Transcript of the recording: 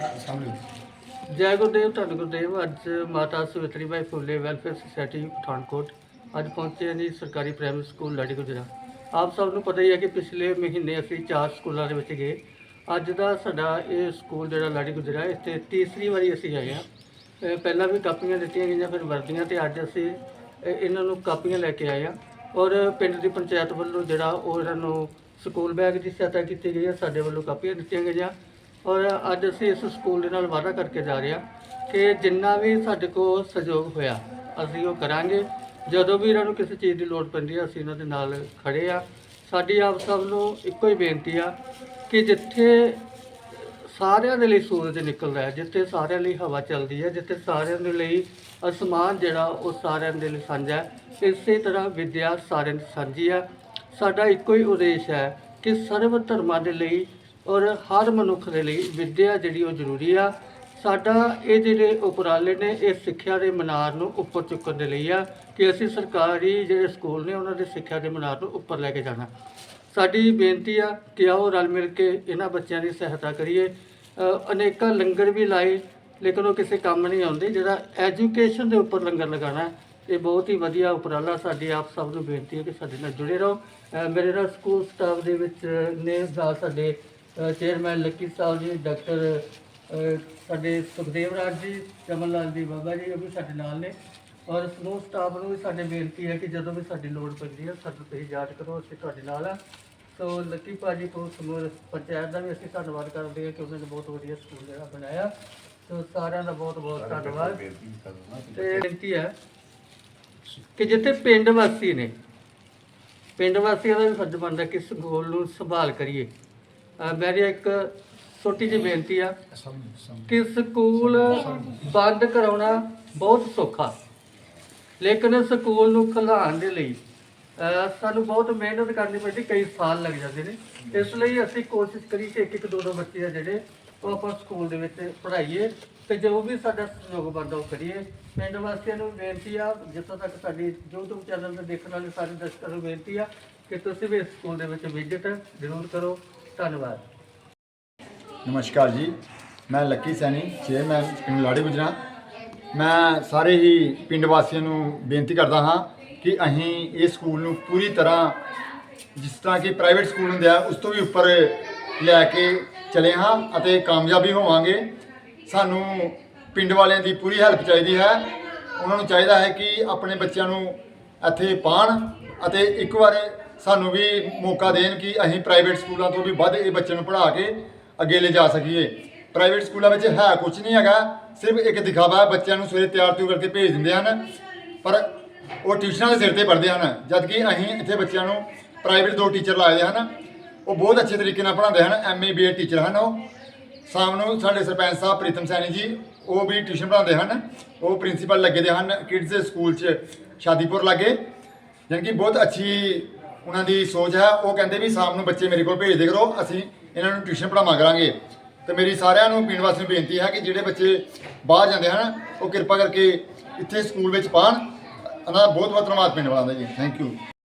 ਸਾਹਮਣੇ ਜੈ ਗੁਰਦੇਵ ਧੰਨ ਗੁਰਦੇਵ। ਅੱਜ ਮਾਤਾ ਸਵਿਤਰੀ ਬਾਈ ਫੁੱਲੇ ਵੈਲਫੇਅਰ ਸੁਸਾਇਟੀ, ਪਠਾਨਕੋਟ। ਅੱਜ ਪਹੁੰਚੇ ਹਾਂ ਜੀ ਸਰਕਾਰੀ ਪ੍ਰਾਇਮਰੀ ਸਕੂਲ ਲਾੜੀ ਗੁਜਰਾ ਆਪ ਸਭ ਨੂੰ ਪਤਾ ਹੀ ਹੈ ਕਿ ਪਿਛਲੇ ਮਹੀਨੇ ਅਸੀਂ ਚਾਰ ਸਕੂਲਾਂ ਦੇ ਵਿੱਚ ਗਏ। ਅੱਜ ਦਾ ਸਾਡਾ ਇਹ ਸਕੂਲ ਜਿਹੜਾ ਲਾੜੀ ਗੁਜਰਾ ਇੱਥੇ ਤੀਸਰੀ ਵਾਰੀ ਅਸੀਂ ਆਏ ਹਾਂ। ਅਹ ਪਹਿਲਾਂ ਵੀ ਕਾਪੀਆਂ ਦਿੱਤੀਆਂ ਗਈਆਂ, ਫਿਰ ਵਰਦੀਆਂ ਤੇ ਅੱਜ ਅਸੀਂ ਇਹ- ਇਹਨਾਂ ਨੂੰ ਕਾਪੀਆਂ ਲੈ ਕੇ ਆਏ ਹਾਂ। ਔਰ ਪਿੰਡ ਦੀ ਪੰਚਾਇਤ ਵੱਲੋਂ ਜਿਹੜਾ ਉਹ ਇਹਨਾਂ ਨੂੰ ਸਕੂਲ ਬੈਗ ਦੀ ਸਹਾਇਤਾ ਕੀਤੀ ਗਈ ਹੈ, ਸਾਡੇ ਵੱਲੋਂ ਕਾਪੀਆਂ ਦਿੱਤੀਆਂ ਗਈਆਂ। ਔਰ ਅੱਜ ਅਸੀਂ ਇਸ ਸਕੂਲ ਦੇ ਨਾਲ ਵਾਅਦਾ ਕਰਕੇ ਜਾ ਰਹੇ ਹਾਂ ਕਿ ਜਿੰਨਾ ਵੀ ਸਾਡੇ ਕੋਲ ਸਹਿਯੋਗ ਹੋਇਆ, ਅਸੀਂ ਉਹ ਕਰਾਂਗੇ। ਜਦੋਂ ਵੀ ਇਹਨਾਂ ਨੂੰ ਕਿਸੇ ਚੀਜ਼ ਦੀ ਲੋੜ ਪੈਂਦੀ ਹੈ, ਅਸੀਂ ਇਹਨਾਂ ਦੇ ਨਾਲ ਖੜੇ ਆ ਸਾਡੀ ਆਪ ਸਭ ਨੂੰ ਇੱਕੋ ਹੀ ਬੇਨਤੀ ਆ ਕਿ ਜਿੱਥੇ ਸਾਰਿਆਂ ਦੇ ਲਈ ਸੂਰਜ ਨਿਕਲਦਾ ਹੈ ਜਿੱਥੇ ਸਾਰਿਆਂ ਲਈ ਹਵਾ ਚੱਲਦੀ ਹੈ, ਜਿੱਥੇ ਸਾਰਿਆਂ ਦੇ ਲਈ ਅਸਮਾਨ ਜਿਹੜਾ, ਉਹ ਸਾਰਿਆਂ ਦੇ ਲਈ ਸਾਂਝਾ ਹੈ। ਇਸੇ ਤਰ੍ਹਾਂ ਵਿਦਿਆ ਸਾਰਿਆਂ ਦੀ ਸਾਂਝੀ ਹੈ। ਸਾਡਾ ਇੱਕੋ ਹੀ ਉਦੇਸ਼ ਹੈ ਕਿ ਸਰਵ ਧਰਮਾਂ ਦੇ ਲਈ ਔਰ ਹਰ ਮਨੁੱਖ ਦੇ ਲਈ ਵਿੱਦਿਆ ਜਿਹੜੀ ਉਹ ਜ਼ਰੂਰੀ ਆ। ਸਾਡਾ ਇਹ ਜਿਹੜੇ ਉਪਰਾਲੇ ਨੇ, ਇਹ ਸਿੱਖਿਆ ਦੇ ਮਨਾਰ ਨੂੰ ਉੱਪਰ ਚੁੱਕਣ ਦੇ ਲਈ ਆ ਕਿ ਅਸੀਂ ਸਰਕਾਰੀ ਜਿਹੜੇ ਸਕੂਲ ਨੇ, ਉਹਨਾਂ ਦੇ ਸਿੱਖਿਆ ਦੇ ਮਨਾਰ ਨੂੰ ਉੱਪਰ ਲੈ ਕੇ ਜਾਣਾ। ਸਾਡੀ ਬੇਨਤੀ ਆ ਕਿ ਆਓ ਰਲ ਮਿਲ ਕੇ ਇਹਨਾਂ ਬੱਚਿਆਂ ਦੀ ਸਹਾਇਤਾ ਕਰੀਏ। ਅਨੇਕਾਂ ਲੰਗਰ ਵੀ ਲਾਏ, ਲੇਕਿਨ ਉਹ ਕਿਸੇ ਕੰਮ ਨਹੀਂ ਆਉਂਦੇ। ਜਿਹੜਾ ਐਜੂਕੇਸ਼ਨ ਦੇ ਉੱਪਰ ਲੰਗਰ ਲਗਾਉਣਾ, ਇਹ ਬਹੁਤ ਹੀ ਵਧੀਆ ਉਪਰਾਲਾ ਸਾਡੀ ਆਪ ਸਭ ਨੂੰ ਬੇਨਤੀ ਹੈ ਕਿ ਸਾਡੇ ਨਾਲ ਜੁੜੇ ਰਹੋ। ਮੇਰੇ ਨਾਲ ਸਕੂਲ ਸਟਾਫ ਦੇ ਵਿੱਚ ਨੇ, ਨਾਲ ਸਾਡੇ chairman Lucky Sahib ji doctor ਸਾਡੇ ਸੁਖਦੇਵ ਰਾਜ ਜੀ ਕਮਲ ਲਾਲ ਜੀ ਬਾਬਾ ਜੀ ਉਹ ਵੀ ਸਾਡੇ ਨਾਲ ਨੇ। ਔਰ ਸਮੂਹ ਸਟਾਫ ਨੂੰ ਵੀ ਸਾਡੇ ਬੇਨਤੀ ਹੈ ਕਿ ਜਦੋਂ ਵੀ ਸਾਡੀ ਲੋੜ ਪੈਂਦੀ ਹੈ ਸਾਨੂੰ ਤੁਸੀਂ ਯਾਦ ਕਰੋ ਅਸੀਂ ਤੁਹਾਡੇ ਨਾਲ ਆ ਸੋ ਲੱਕੀ ਭਾਜੀ ਤੋਂ ਸਮੂਹ ਪੰਚਾਇਤ ਦਾ ਵੀ ਅਸੀਂ ਧੰਨਵਾਦ ਕਰਦੇ ਹਾਂ ਕਿ ਉਹਨਾਂ ਨੇ ਬਹੁਤ ਵਧੀਆ ਸਕੂਲ ਜਿਹੜਾ ਬਣਾਇਆ। ਸੋ ਸਾਰਿਆਂ ਦਾ ਬਹੁਤ ਬਹੁਤ ਧੰਨਵਾਦ। ਤੇ ਬੇਨਤੀ ਹੈ ਕਿ ਜਿੱਥੇ ਪਿੰਡ ਵਾਸੀ ਨੇ ਪਿੰਡ ਵਾਸੀਆਂ ਦਾ ਵੀ ਫਰਜ਼ ਬਣਦਾ ਕਿ ਸਕੂਲ ਨੂੰ ਸੰਭਾਲ ਕਰੀਏ। ਮੇਰੀ ਇੱਕ ਛੋਟੀ ਜਿਹੀ ਬੇਨਤੀ ਆ ਕਿ ਸਕੂਲ ਬੰਦ ਕਰਾਉਣਾ ਬਹੁਤ ਸੌਖਾ। ਲੇਕਿਨ ਸਕੂਲ ਨੂੰ ਖੁਲਾਉਣ ਦੇ ਲਈ ਸਾਨੂੰ ਬਹੁਤ ਮਿਹਨਤ ਕਰਨੀ ਪੈਂਦੀ ਕਈ ਸਾਲ ਲੱਗ ਜਾਂਦੇ ਨੇ। ਇਸ ਲਈ ਅਸੀਂ ਕੋਸ਼ਿਸ਼ ਕਰੀ ਕਿ ਇੱਕ ਇੱਕ ਦੋ ਦੋ ਬੱਚੇ ਆ ਜਿਹੜੇ ਉਹ ਆਪਾਂ ਸਕੂਲ ਦੇ ਵਿੱਚ ਪੜ੍ਹਾਈਏ ਤੇ ਜੋ ਵੀ ਸਾਡਾ ਸਹਿਯੋਗ ਬਣਦਾ ਉਹ ਕਰੀਏ। ਪਿੰਡ ਵਾਸੀਆਂ ਨੂੰ ਬੇਨਤੀ ਆ ਜਿੱਥੋਂ ਤੱਕ ਸਾਡੀ YouTube ਚੈਨਲ ਤੇ ਦੇਖਣ ਵਾਲੇ ਸਾਰੇ ਦਰਸ਼ਕਾਂ ਨੂੰ ਬੇਨਤੀ ਆ ਕਿ ਤੁਸੀਂ ਵੀ ਇਸ ਸਕੂਲ ਦੇ ਵਿੱਚ ਵਿਜ਼ਿਟ ਜ਼ਰੂਰ ਕਰੋ। ਧੰਨਵਾਦ। ਨਮਸਕਾਰ ਜੀ। ਮੈਂ ਲੱਕੀ ਸੈਣੀ ਚੇਅਰਮੈਨ ਪਿੰਡ ਲਾੜੀ ਗੁਜਰਾ। ਮੈਂ ਸਾਰੇ ਹੀ ਪਿੰਡ ਵਾਸੀਆਂ ਨੂੰ ਬੇਨਤੀ ਕਰਦਾ ਹਾਂ ਕਿ ਅਸੀਂ ਇਹ ਸਕੂਲ ਨੂੰ ਪੂਰੀ ਤਰ੍ਹਾਂ ਜਿਸ ਤਰ੍ਹਾਂ ਕਿ ਪ੍ਰਾਈਵੇਟ ਸਕੂਲ ਹੁੰਦੇ ਆ, ਉਸ ਤੋਂ ਵੀ ਉੱਪਰ ਲੈ ਕੇ ਚਲੇ ਹਾਂ ਅਤੇ ਕਾਮਯਾਬੀ ਹੋਵਾਂਗੇ। ਸਾਨੂੰ ਪਿੰਡ ਵਾਲਿਆਂ ਦੀ ਪੂਰੀ ਹੈਲਪ ਚਾਹੀਦੀ ਹੈ। ਉਹਨਾਂ ਨੂੰ ਚਾਹੀਦਾ ਹੈ ਕਿ ਆਪਣੇ ਬੱਚਿਆਂ ਨੂੰ ਇੱਥੇ ਪਾਣ ਅਤੇ ਇੱਕ ਵਾਰ ਸਾਨੂੰ ਵੀ ਮੌਕਾ ਦੇਣ ਕਿ ਅਸੀਂ ਪ੍ਰਾਈਵੇਟ ਸਕੂਲਾਂ ਤੋਂ ਵੀ ਵੱਧ ਇਹ ਬੱਚਿਆਂ ਨੂੰ ਪੜ੍ਹਾ ਕੇ ਅੱਗੇ ਲੈ ਜਾ ਸਕੀਏ। ਪ੍ਰਾਈਵੇਟ ਸਕੂਲਾਂ ਵਿੱਚ ਹੈ ਕੁਝ ਨਹੀਂ ਹੈਗਾ, ਸਿਰਫ ਇੱਕ ਦਿਖਾਵਾ ਬੱਚਿਆਂ ਨੂੰ ਸਵੇਰੇ ਤਿਆਰ ਤਿਉਰ ਕਰਕੇ ਭੇਜ ਦਿੰਦੇ ਹਨ, ਪਰ ਉਹ ਟਿਊਸ਼ਨਾਂ ਦੇ ਸਿਰ ਤੇ ਪੜ੍ਹਦੇ ਹਨ, ਜਦ ਕਿ ਅਸੀਂ ਇੱਥੇ ਬੱਚਿਆਂ ਨੂੰ ਪ੍ਰਾਈਵੇਟ ਦੋ ਟੀਚਰ ਲਾਏ ਹਨ, ਉਹ ਬਹੁਤ ਅੱਛੇ ਤਰੀਕੇ ਨਾਲ ਪੜ੍ਹਾਉਂਦੇ ਹਨ ਐਮਏ ਬੀਏ ਟੀਚਰ ਹਨ ਉਹ। ਸ਼ਾਮ ਨੂੰ ਸਾਡੇ ਸਰਪੰਚ ਸਾਹਿਬ ਪ੍ਰੀਤਮ ਸੈਣੀ ਜੀ, ਉਹ ਵੀ ਟਿਊਸ਼ਨ ਪੜ੍ਹਾਉਂਦੇ ਹਨ, ਉਹ ਪ੍ਰਿੰਸੀਪਲ ਲੱਗੇ ਦੇ ਹਨ ਕਿਡਜ਼ ਦੇ ਸਕੂਲ 'ਚ ਸ਼ਾਦੀਪੁਰ ਲਾਗੇ, ਜਾਣੀ ਕਿ ਬਹੁਤ ਅੱਛੀ ਉਹਨਾਂ ਦੀ ਸੋਚ ਹੈ, ਉਹ ਕਹਿੰਦੇ ਵੀ ਸ਼ਾਮ ਨੂੰ ਬੱਚੇ ਮੇਰੇ ਕੋਲ ਭੇਜਦੇ ਕਰੋ, ਅਸੀਂ ਇਹਨਾਂ ਨੂੰ ਟਿਊਸ਼ਨ ਪੜ੍ਹਾਵਾਂ ਕਰਾਂਗੇ। ਤੇ ਮੇਰੀ ਸਾਰਿਆਂ ਨੂੰ, ਪਿੰਡ ਵਾਸੀਆਂ ਨੂੰ ਬੇਨਤੀ ਹੈ ਕਿ ਜਿਹੜੇ ਬੱਚੇ ਬਾਹਰ ਜਾਂਦੇ ਹਨ, ਉਹ ਕਿਰਪਾ ਕਰਕੇ ਇੱਥੇ ਸਕੂਲ ਵਿੱਚ ਪਾਣ ਉਹਨਾਂ ਦਾ ਬਹੁਤ ਬਹੁਤ ਧੰਨਵਾਦ ਪਿੰਡ ਵਾਲਿਆਂ ਦਾ ਜੀ। Thank you